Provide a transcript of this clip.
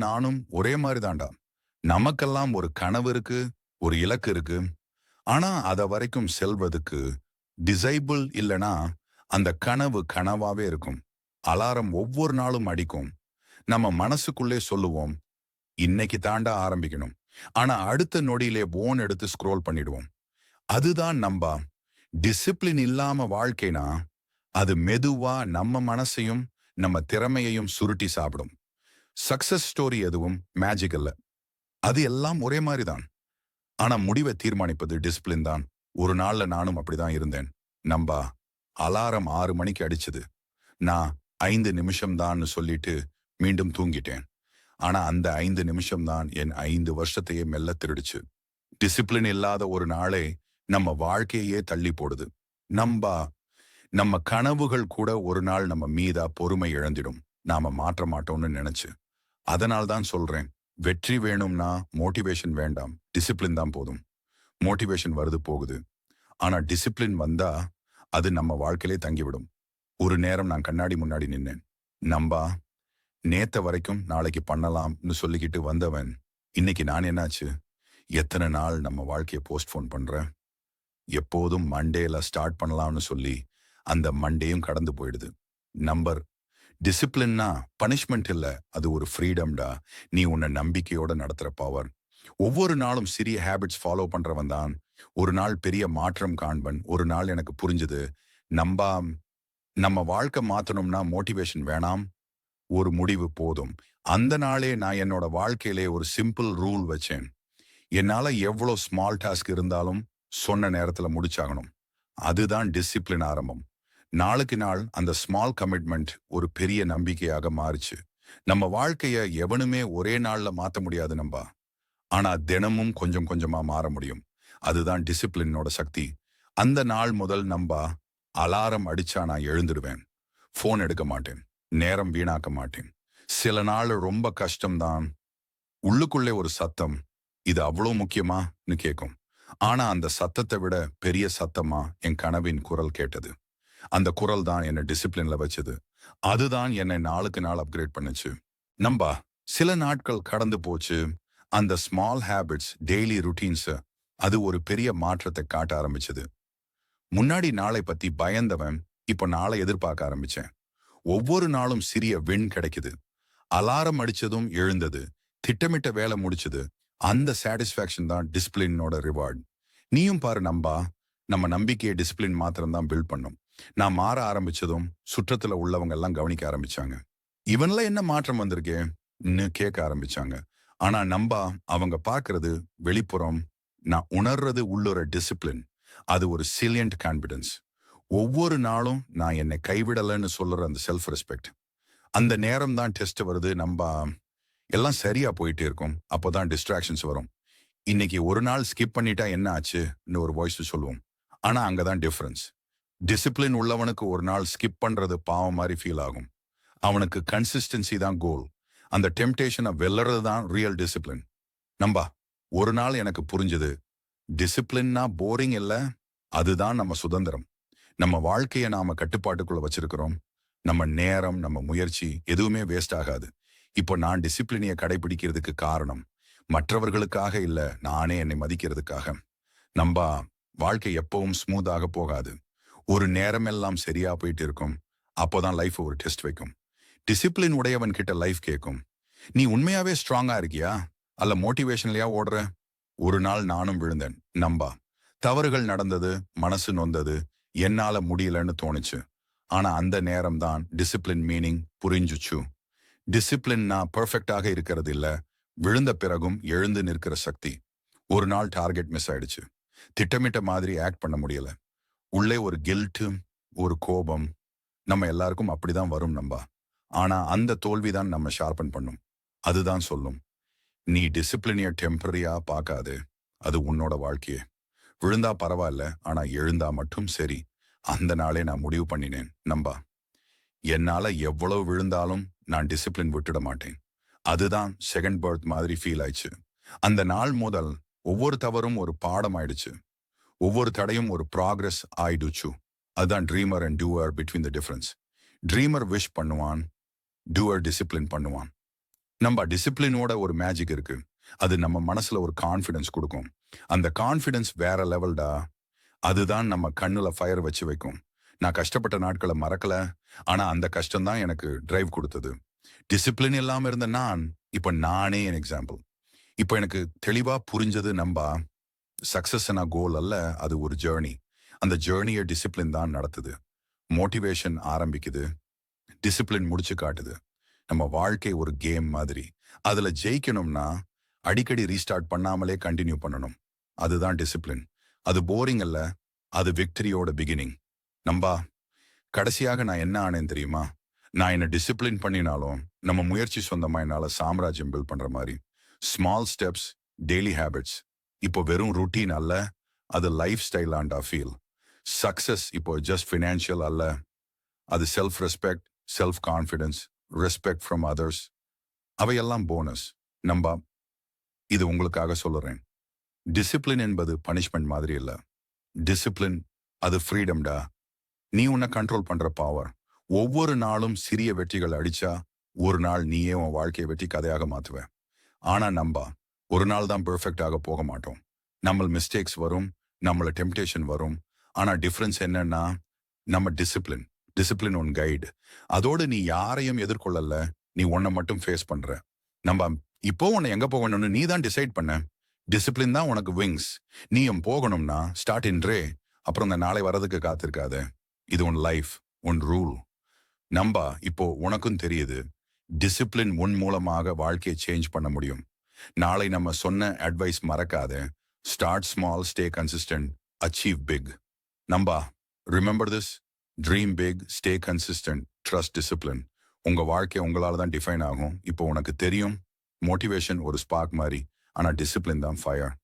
நானும் ஒரே மாதிரி தாண்டா நமக்கெல்லாம் ஒரு கனவு இருக்கு ஒரு இலக்கு இருக்கு. ஆனா அத வரைக்கும் செல்வதுக்கு டிசைபிள் இல்லனா அந்த கனவு கனவாவே இருக்கும். அலாரம் ஒவ்வொரு நாளும் அடிக்கும். நம்ம மனசுக்குள்ளே சொல்லுவோம் இன்னைக்கு தாண்டா ஆரம்பிக்கணும். ஆனா அடுத்த நொடியிலே போன் எடுத்து ஸ்க்ரோல் பண்ணிடுவோம். அதுதான் நம்பா. டிசிப்ளின் இல்லாம வாழ்க்கைனா அது மெதுவா நம்ம மனசையும் நம்ம திறமையையும் சுருட்டி சாப்பிடும். சக்சஸ் ஸ்டோரி எதுவும் மேஜிக் அல்ல. அது எல்லாம் ஒரே மாதிரி தான். ஆனா முடிவை தீர்மானிப்பது டிசிப்ளின் தான். ஒரு நாள்ல நானும் அப்படிதான் இருந்தேன். நம்பா அலாரம் ஆறு மணிக்கு அடிச்சது. நான் ஐந்து நிமிஷம் தான்னு சொல்லிட்டு மீண்டும் தூங்கிட்டேன். ஆனா அந்த ஐந்து நிமிஷம் தான் என் ஐந்து வருஷத்தையே மெல்ல திருடுச்சு. டிசிப்ளின் இல்லாத ஒரு நாளே நம்ம வாழ்க்கையே தள்ளி போடுது. நம்பா நம்ம கனவுகள் கூட ஒரு நாள் நம்ம மீதா பொறுமை இழந்திடும். நாம மாற்ற மாட்டோம்னு நினைச்சு. அதனால் தான் சொல்றேன் வெற்றி வேணும்னா மோட்டிவேஷன் வேண்டாம் டிசிப்ளின் தான் போதும். மோட்டிவேஷன் வருது போகுது. ஆனா டிசிப்ளின் வந்தா அது நம்ம வாழ்க்கையிலே தங்கிவிடும். ஒரு நேரம் நான் கண்ணாடி முன்னாடி நின்னேன். நம்பா நேத்த வரைக்கும் நாளைக்கு பண்ணலாம்னு சொல்லிக்கிட்டு வந்தவன் இன்னைக்கு நான் என்னாச்சு? எத்தனை நாள் நம்ம வாழ்க்கையை போஸ்ட்போன் பண்றேன் எப்போதும் மண்டேல ஸ்டார்ட் பண்ணலாம்னு சொல்லி அந்த மண்டேயும் கடந்து போயிடுது. நம்பர் டிசிப்ளின்னா பனிஷ்மெண்ட் இல்ல. அது ஒரு ஃப்ரீடம்டா நீ உன்னை நம்பிக்கையோட நடத்துற பவர் ஒவ்வொரு நாளும் சிறிய ஹேபிட்ஸ் ஃபாலோ பண்றவன் தான். ஒரு நாள் பெரிய மாற்றம் காண்பன். ஒரு நாள் எனக்கு புரிஞ்சுது. நம்பா நம்ம வாழ்க்கை மாற்றணும்னா மோட்டிவேஷன் வேணாம். ஒரு முடிவு போதும். அந்த நாளே நான் என்னோட வாழ்க்கையிலே ஒரு சிம்பிள் ரூல் வச்சேன். என்னால எவ்வளோ ஸ்மால் டாஸ்க் இருந்தாலும் சொன்ன நேரத்துல முடிச்சாகணும். அதுதான் டிசிப்ளின் ஆரம்பம். நாளுக்கு நாள் அந்த ஸ்மால் கமிட்மெண்ட் ஒரு பெரிய நம்பிக்கையாக மாறுச்சு. நம்ம வாழ்க்கைய எவனுமே ஒரே நாள்ல மாத்த முடியாது நம்பா. ஆனா தினமும் கொஞ்சம் கொஞ்சமா மாற முடியும். அதுதான் டிசிப்ளினோட சக்தி. அந்த நாள் முதல் நம்பா அலாரம் அடிச்சா நான் எழுந்துடுவேன். ஃபோன் எடுக்க மாட்டேன். நேரம் வீணாக்க மாட்டேன். சில நாள் ரொம்ப கஷ்டம்தான். உள்ளுக்குள்ளே ஒரு சத்தம். இது அவ்வளோ முக்கியமான்னு கேட்கும் ஆனா அந்த சத்தத்தை விட பெரிய சத்தமா என் கனவின் குரல் கேட்டது. அந்த குரல் தான் என்னை டிசிப்ளின்ல வச்சது. அதுதான் என்னை நாளுக்கு நாள் அப்கிரேட் பண்ணுச்சு. நம்பா சில நாட்கள் கடந்து போச்சு. அந்த ஸ்மால் ஹேபிட்ஸ் டெய்லி ருட்டீன்ஸ் அது ஒரு பெரிய மாற்றத்தை காட்ட ஆரம்பிச்சது. முன்னாடி நாளை பத்தி பயந்தவன் இப்ப நாளை எதிர்பார்க்க ஆரம்பிச்சேன். ஒவ்வொரு நாளும் சிறிய விண் கிடைக்குது. அலாரம் அடிச்சதும் எழுந்தது. திட்டமிட்ட வேலை முடிச்சது. அந்த சாட்டிஸ்ஃபேக்ஷன் தான் டிசிப்ளினோட ரிவார்ட் நீயும் பாரு நம்பா நம்ம நம்பிக்கையை டிசிப்ளின் மாத்திரம்தான் பில்ட் பண்ணும். நான் மாற ஆரம்பிச்சதும் சுற்றத்துல உள்ளவங்க எல்லாம் கவனிக்க ஆரம்பிச்சாங்க. இவன்ல என்ன மாற்றம் வந்திருக்கேன்னு கேட்க ஆரம்பிச்சாங்க. ஆனா நம்பா அவங்க பார்க்கறது வெளிப்புறம் நான் உணர்றது உள்ளொரு டிசிப்ளின் அது ஒரு சிலியன்ட் கான்பிடன்ஸ் ஒவ்வொரு நாளும் நான் என்னை கைவிடலைன்னு சொல்ற அந்த செல்ஃப் ரெஸ்பெக்ட் அந்த நேரம் தான் டெஸ்ட் வருது நம்ப எல்லாம் சரியா போயிட்டே இருக்கும். அப்போதான் டிஸ்ட்ராக்ஷன்ஸ் வரும். இன்னைக்கு ஒரு நாள் ஸ்கிப் பண்ணிட்டா என்ன ஆச்சுன்னு ஒரு வாய்ஸ் சொல்லுவோம். ஆனா அங்கதான் டிஃபரன்ஸ் டிசிப்ளின் உள்ளவனுக்கு ஒரு நாள் ஸ்கிப் பண்றது பாவம் மாதிரி ஃபீல் ஆகும். அவனுக்கு கன்சிஸ்டன்சி தான் கோல் அந்த டெம்டேஷனை வெல்லறது தான் ரியல் டிசிப்ளின் நம்பா ஒரு நாள் எனக்கு புரிஞ்சது. டிசிப்ளின்னா போரிங் இல்ல அதுதான் நம்ம சுதந்திரம். நம்ம வாழ்க்கையை நாம கட்டுப்பாட்டுக்குள்ள வச்சிருக்கிறோம். நம்ம நேரம் நம்ம முயற்சி எதுவுமே வேஸ்ட் ஆகாது. இப்போ நான் டிசிப்ளினியை கடைபிடிக்கிறதுக்கு காரணம் மற்றவர்களுக்காக இல்ல நானே என்னை மதிக்கிறதுக்காக. நம்பா வாழ்க்கை எப்பவும் ஸ்மூத்தாக போகாது. ஒரு நேரமெல்லாம் சரியா போயிட்டு இருக்கும் அப்போதான் லைஃப் ஒரு டெஸ்ட் வைக்கும். டிசிப்ளின் உடையவன் கிட்ட லைஃப் கேட்கும் நீ உண்மையாவே ஸ்ட்ராங்கா இருக்கியா? அல்ல மோட்டிவேஷன்லயா ஓடுற? ஒரு நாள் நானும் விழுந்தேன். நம்பா. தவறுகள் நடந்தது மனசு நொந்தது. என்னால முடியலன்னு தோணுச்சு. ஆனா அந்த நேரம் தான் டிசிப்ளின் மீனிங் புரிஞ்சுச்சு டிசிப்ளின்னா பர்ஃபெக்டாக இருக்கிறது இல்ல. விழுந்த பிறகும் எழுந்து நிற்கிற சக்தி. ஒரு நாள் டார்கெட் மிஸ் ஆயிடுச்சு. திட்டமிட்ட மாதிரி ஆக்ட் பண்ண முடியல. உள்ளே ஒரு கில்ட்டு ஒரு கோபம் நம்ம எல்லாருக்கும் அப்படிதான் வரும் நம்பா ஆனா அந்த தோல்விதான் நம்ம ஷார்பன் பண்ணும். அதுதான் சொல்லும். நீ டிசிப்ளினிய டெம்பரரியா பார்க்காது. அது உன்னோட வாழ்க்கையே. விழுந்தா பரவாயில்ல ஆனா எழுந்தா மட்டும் சரி. அந்த நாளே நான் முடிவு பண்ணினேன் நம்பா என்னால எவ்வளவு விழுந்தாலும் நான் டிசிப்ளின் விட்டுட மாட்டேன். அதுதான் செகண்ட் பர்த் மாதிரி ஃபீல் ஆயிடுச்சு. அந்த நாள் முதல் ஒவ்வொரு தவறும் ஒரு பாடம் ஆயிடுச்சு. ஒவ்வொரு தடையும் ஒரு ப்ராக்ரஸ் ஆயிடுச்சு. அதுதான் dreamer and doer between the difference dreamer wish பண்ணுவான் டூவர் டிசிப்ளின் பண்ணுவான். நம்ம டிசிப்ளினோட ஒரு மேஜிக் இருக்கு. அது நம்ம மனசுல ஒரு கான்ஃபிடன்ஸ் கொடுக்கும். அந்த கான்ஃபிடன்ஸ் வேற லெவல்டா அதுதான் நம்ம கண்ணுல ஃபயர் வச்சு வைக்கும். நான் கஷ்டப்பட்ட நாட்களை மறக்கல. ஆனா அந்த கஷ்டம் தான் எனக்கு டிரைவ் கொடுத்தது. டிசிப்ளின் இல்லாம இருந்த நான் இப்ப நானே என் எக்ஸாம்பிள் இப்போ எனக்கு தெளிவா புரிஞ்சது நம்பா சக்சஸ்னா கோல் அல்ல அது ஒரு ஜேர்னி அந்த ஜேர்னியை டிசிப்ளின் தான் நடத்துது. மோட்டிவேஷன் ஆரம்பிக்குது. டிசிப்ளின் முடிச்சு காட்டுது. நம்ம வாழ்க்கை ஒரு கேம் மாதிரி. அதில் ஜெயிக்கணும்னா அடிக்கடி ரீஸ்டார்ட் பண்ணாமலே கண்டினியூ பண்ணணும். அதுதான் டிசிப்ளின் அது போரிங் அல்ல அது விக்டரியோட பிகினிங் நம்பா கடைசியாக நான் என்ன ஆனேன் தெரியுமா? நான் என்ன டிசிப்ளின் பண்ணினாலும் நம்ம முயற்சி சொந்தமாக என்னால சாம்ராஜ்யம் பில்ட் பண்ற மாதிரி. ஸ்மால் ஸ்டெப்ஸ் டெய்லி ஹேபிட்ஸ் இப்போ வெறும் ருட்டீன் அல்ல அது லைஃப் ஸ்டைல் ஆண்டா ஃபீல் சக்சஸ் இப்போ ஜஸ்ட் ஃபினான்ஷியல் அல்ல. அது self respect self confidence respect from others அவையெல்லாம் போனஸ் நம்பா இது உங்களுக்காக சொல்லுறேன். டிசிப்ளின் என்பது பனிஷ்மெண்ட் மாதிரி இல்ல. டிசிப்ளின் அது ஃப்ரீடம்டா நீ உன்னை கண்ட்ரோல் பண்ற பவர் ஒவ்வொரு நாளும் சிறிய வெற்றிகள் அடிச்சா ஒரு நாள் நீயே உன் வாழ்க்கையை வெற்றி கதையாக மாத்துவ. ஆனா நம்பா ஒரு நாள் தான் பெர்ஃபெக்டாக போக மாட்டோம். நம்ம மிஸ்டேக்ஸ் வரும் நம்மள டெம்டேஷன் வரும். ஆனால் டிஃப்ரென்ஸ் என்னன்னா நம்ம டிசிப்ளின் டிசிப்ளின் உன் கைடு அதோடு நீ யாரையும் எதிர்கொள்ளல நீ உன்னை மட்டும் ஃபேஸ் பண்ற. நம்ம இப்போ உன்னை எங்க போகணும்னு நீ தான் டிசைட் பண்ண. டிசிப்ளின் தான் உனக்கு விங்ஸ் நீயும் போகணும்னா ஸ்டார்ட் இன்றே அப்புறம் இந்த நாளை வரதுக்கு காத்திருக்காத. இது உன் லைஃப் உன் ரூல் நம்பா இப்போ உனக்கும் தெரியுது. டிசிப்ளின் உன் மூலமாக வாழ்க்கையை சேஞ்ச் பண்ண முடியும். நாளை நம்ம சொன்ன அட்வைஸ் மறக்காத. Start small stay consistent achieve big நம்பா remember this dream big stay consistent trust discipline உங்க வாழ்க்கை உங்களால் தான் டிஃபைன் ஆகும். இப்போ உனக்கு தெரியும் மோட்டிவேஷன் ஒரு ஸ்பார்க் மாதிரி ஆனா டிசிப்ளின் தான் ஃபயர்